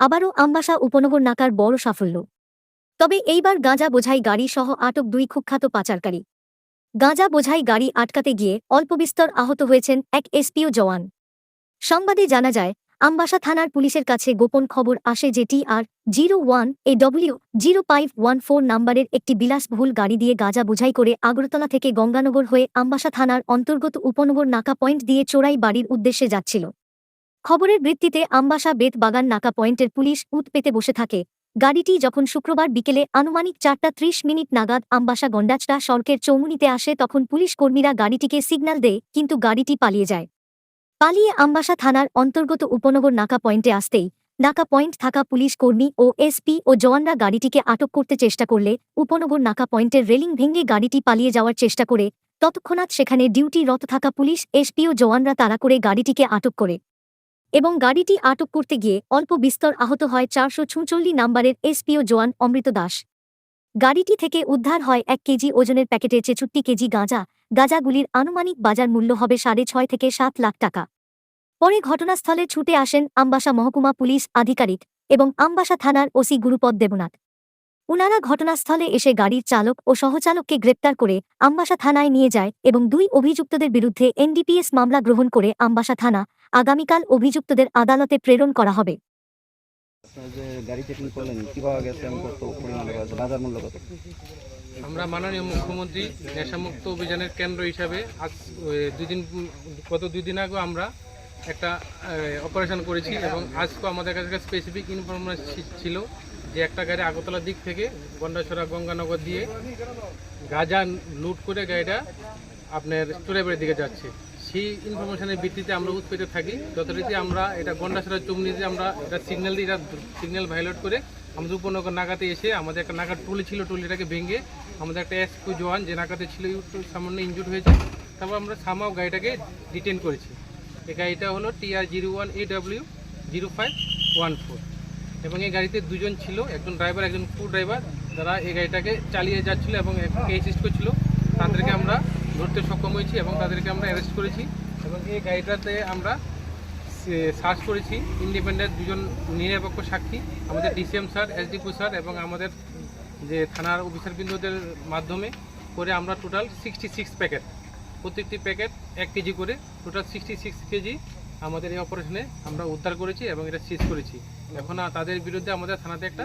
আবারও আমবাসা উপনগর নাকার বড় সাফল্য। তবে এইবার গাঁজা বোঝাই গাড়ি সহ আটক দুই কুখ্যাত পাচারকারী। গাঁজা বোঝাই গাড়ি আটকাতে গিয়ে অল্পবিস্তর আহত হয়েছেন এক এসপিও জওয়ান। সংবাদে জানা যায়, আমবাসা থানার পুলিশের কাছে গোপন খবর আসে যে T R zero one A W zero five one four নাম্বারের একটি বিলাসবহুল গাড়ি দিয়ে গাঁজা বোঝাই করে আগরতলা থেকে গঙ্গানগর হয়ে আমবাসা থানার অন্তর্গত উপনগর নাকা পয়েন্ট দিয়ে চোরাই বাড়ির উদ্দেশ্যে যাচ্ছিল। খবরের ভিত্তিতে আমবাসা বেত বাগান নাকা পয়েন্টের পুলিশ উত পেতে বসে থাকে। গাড়িটি যখন শুক্রবার বিকেলে আনুমানিক চারটা ত্রিশ মিনিট নাগাদ আমবাসা গন্ডাচড়া সড়কের চৌমুনিতে আসে তখন পুলিশ কর্মীরা গাড়িটিকে সিগন্যাল দেয়, কিন্তু গাড়িটি পালিয়ে যায়। পালিয়ে আমবাসা থানার অন্তর্গত উপনগর নাকা পয়েন্টে আসতেই নাকা পয়েন্ট থাকা পুলিশ কর্মী ও এসপি ও জওয়ানরা গাড়িটিকে আটক করতে চেষ্টা করলে উপনগর নাকা পয়েন্টের রেলিং ভেঙে গাড়িটি পালিয়ে যাওয়ার চেষ্টা করে। তৎক্ষণাৎ সেখানে ডিউটিরত থাকা পুলিশ, এসপি ও জওয়ানরা তাড়া করে গাড়িটিকে আটক করে। এবং গাড়িটি আটক করতে গিয়ে অল্প বিস্তর আহত হয় চারশো ছুঁচল্লি নাম্বারের এসপিও জোয়ান অমৃত দাস। গাড়িটি থেকে উদ্ধার হয় এক কেজি ওজনের প্যাকেটে ছেষট্টি কেজি গাঁজা। গাঁজাগুলির আনুমানিক বাজার মূল্য হবে সাড়ে ছয় থেকে সাত লাখ টাকা। পরে ঘটনাস্থলে ছুটে আসেন আমবাসা মহকুমা পুলিশ আধিকারিক এবং আমবাসা থানার ওসি গুরুপদ দেবনাথ। উনারা ঘটনাস্থলে এসে গাড়ির চালক ও সহচালককে গ্রেপ্তার করে আমবাসা থানায় নিয়ে যায় এবং দুই অভিযুক্তদের বিরুদ্ধে এনডিপিএস মামলা গ্রহণ করে আমবাসা থানা আগামীকাল অভিযুক্তদের আদালতে প্রেরণ করা হবে। আমরা মাননীয় মুখ্যমন্ত্রী নেশামুক্ত অভিযানের কেন্দ্র হিসাবে আজ ওই, গত দুই দিন আগে আমরা একটা অপারেশন করেছি এবং আজকে আমাদের কাছে স্পেসিফিক ইনফরমেশন ছিল যে একটা গাড়ি আগরতলার দিক থেকে গন্ডাছড়া গঙ্গানগর দিয়ে গাজা লুট করে গাড়িটা আপনার চোরাইবাড়ির দিকে যাচ্ছে। সেই ইনফরমেশনের ভিত্তিতে আমরা উৎপেতে থাকি। যথারীতি আমরা এটা গন্ডাছড়া চুমনিতে আমরা এটা সিগন্যাল দিয়ে, এটা সিগন্যাল ভায়োলেট করে আমাদের উপনগর নাগাতে এসে আমাদের একটা নাগার টুলি ছিল, টুলিটাকে ভেঙে আমাদের একটা এসপি জওয়ান যে নাগাতে ছিল সামান্য ইনজুর হয়েছে, তারপর আমরা সামাও গাড়িটাকে ডিটেন করেছি। এই গাড়িটা হলো TR zero one A W zero five one four এবং এই গাড়িতে দুজন ছিল, একজন ড্রাইভার একজন কু ড্রাইভার যারা এই গাড়িটাকে চালিয়ে যাচ্ছিল এবং অ্যাসিস্ট করছিল, তাদেরকে আমরা ধরতে সক্ষম হয়েছি এবং তাদেরকে আমরা অ্যারেস্ট করেছি এবং এই গাড়িটাতে আমরা সার্চ করেছি। ইন্ডিপেন্ডেন্ট দুজন নিরপেক্ষ সাক্ষী, আমাদের ডিসিএম স্যার এসডিপি স্যার এবং আমাদের যে থানার অফিসার বিন্দুদের মাধ্যমে করে আমরা টোটাল সিক্সটি সিক্স প্যাকেট প্রত্যেকটি প্যাকেট এক কেজি করে টোটাল সিক্সটি সিক্স কেজি আমাদের এই অপারেশনে আমরা উদ্ধার করেছি এবং এটা সিজ করেছি। এখন আর তাদের বিরুদ্ধে আমাদের থানাতে একটা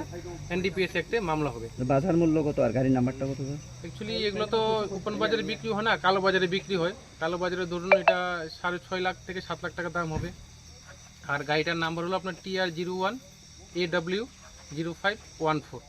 এনডিপিএস একটে মামলা হবে। বাজার মূল্য কত আর গাড়ির নাম্বারটা কত অ্যাকচুয়ালি এগুলো তো ওপেন বাজারে বিক্রি হয় না কালো বাজারে বিক্রি হয়। কালো বাজারে ধরুন এটা সাড়ে ছয় লাখ থেকে সাত লাখ টাকা দাম হবে। আর গাড়িটার নাম্বার হলো আপনার TR zero one A W W zero five one four